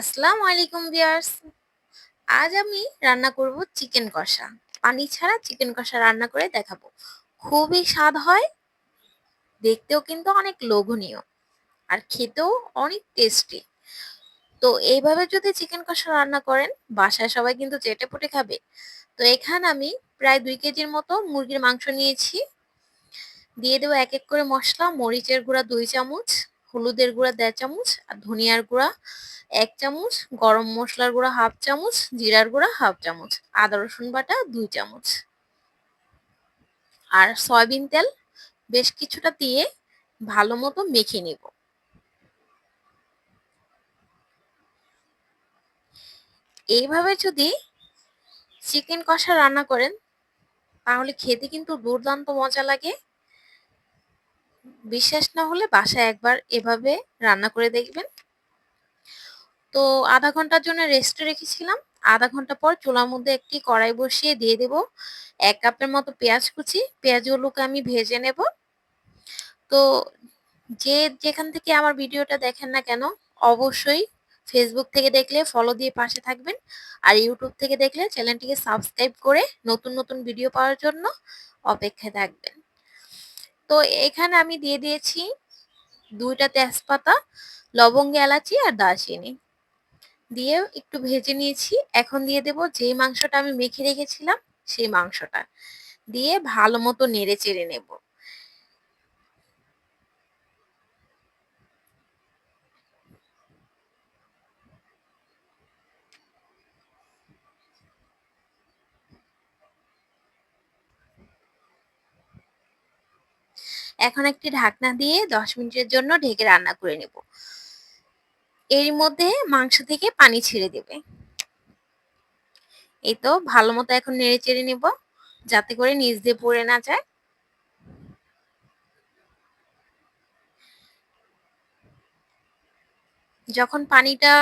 আসসালামু আলাইকুম ভিউয়ার্স। আজ আমি রান্না করব চিকেন কষা। পানি ছাড়া চিকেন কষা রান্না করে দেখাবো। খুবই স্বাদ হয়, দেখতেও কিন্তু অনেক লোভনীয় আর খেতেও অনেক টেস্টি তো এইভাবে যদি চিকেন কষা রান্না করেন, বাসায় সবাই কিন্তু চেটে পুটে খাবে। তো এখানে আমি প্রায় দুই কেজির মতো মুরগির মাংস নিয়েছি। দিয়ে দেবো এক এক করে মশলা, মরিচের গুঁড়া দুই চামচ। হলুদের গুঁড়া দেড় চামচ আর ধনিয়ার গুঁড়া এক চামচ, গরম মশলার গুঁড়া হাফ চামচ, জিরার গুঁড়া হাফ চামচ, আদা, রসুন বাটা দুই চামচ। আর সয়াবিন তেল বেশ কিছুটা দিয়ে ভালো মতো মেখে নিব। এইভাবে যদি চিকেন কষা রান্না করেন, তাহলে খেতে কিন্তু দুর্দান্ত মজা লাগে। বিশ্বাস না হলে বাসায় একবার এভাবে রান্না করে দেখবেন। তো আধা ঘণ্টার জন্য রেস্টে রেখেছিলাম। আধা ঘণ্টা পর চুলার মধ্যে একটি কড়াই বসিয়ে দিয়ে দেব এক কাপের মতো পেঁয়াজ কুচি। পেঁয়াজগুলোকে আমি ভেজে নেব। তো যে যেখান থেকে আমার ভিডিওটা দেখেন না কেন, অবশ্যই ফেসবুক থেকে দেখলে ফলো দিয়ে পাশে থাকবেন। আর ইউটিউব থেকে দেখলে চ্যানেলটিকে সাবস্ক্রাইব করে নতুন নতুন ভিডিও পাওয়ার জন্য অপেক্ষায় থাকবেন। তো এখানে আমি দিয়ে দিয়েছি দুইটা তেজপাতা, লবঙ্গ, এলাচি আর দারচিনি। দিয়ে একটু ভেজে নিয়েছি। এখন দিয়ে দেব যে মাংসটা আমি মেখে রেখেছিলাম সেই মাংসটা। দিয়ে ভালো মতো নেড়ে চেড়ে নেব। এখন একটি ঢাকনা দিয়ে দশ মিনিটের জন্য ঢেকে রান্না করে নেব। এর মধ্যে মাংস থেকে পানি ছেড়ে দেবে। এই তো ভালো মতো এখন নেড়ে চেড়ে নেব, যাতে করে নিচ দিয়ে পড়ে না যায়। যখন পানিটা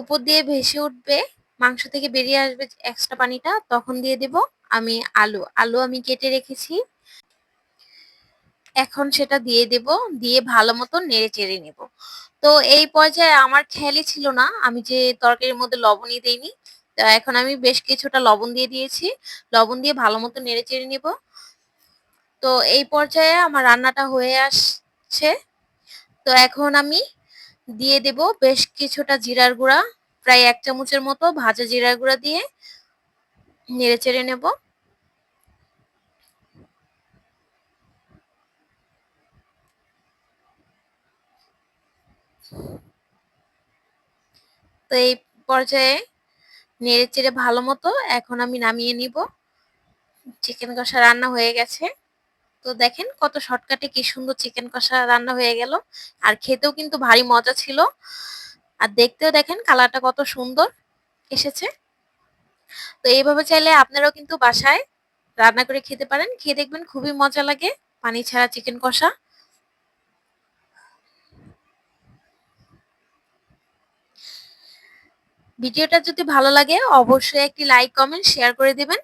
উপর দিয়ে ভেসে উঠবে, মাংস থেকে বেরিয়ে আসবে এক্সট্রা পানিটা, তখন দিয়ে দেব আমি আলু। আলু আমি কেটে রেখেছি। এখন সেটা দিয়ে দেব, দিয়ে ভালো মতো নেড়ে চেড়ে নেব। তো এই পর্যায়ে আমার খেয়ালই ছিল না, আমি যে তরকারির মধ্যে লবণই দিইনি। এখন আমি বেশ কিছুটা লবণ দিয়ে দিয়েছি, লবণ দিয়ে ভালো মতো নেড়ে চেড়ে নেব। তো এই পর্যায়ে আমার রান্নাটা হয়ে আসছে। তো এখন আমি দিয়ে দেব বেশ কিছুটা জিরার গুঁড়া, প্রায় এক চামচের মতো ভাজা জিরার গুঁড়া দিয়ে নেড়ে চেড়ে নেব। তো এই পর্যায়ে নেড়ে চেড়ে ভালো মতো এখন আমি নামিয়ে নিব। চিকেন কষা রান্না হয়ে গেছে। তো দেখেন কত শর্টকাটে কি সুন্দর চিকেন কষা রান্না হয়ে গেল। আর খেতেও কিন্তু ভারী মজা ছিল। আর দেখতেও দেখেন কালারটা কত সুন্দর এসেছে। তো এইভাবে চাইলে আপনারাও কিন্তু বাসায় রান্না করে খেতে পারেন। খেয়ে দেখবেন খুবই মজা লাগে। পানি ছাড়া চিকেন কষা। ভিডিওটা যদি ভালো লাগে অবশ্যই একটি লাইক কমেন্ট শেয়ার করে দিবেন।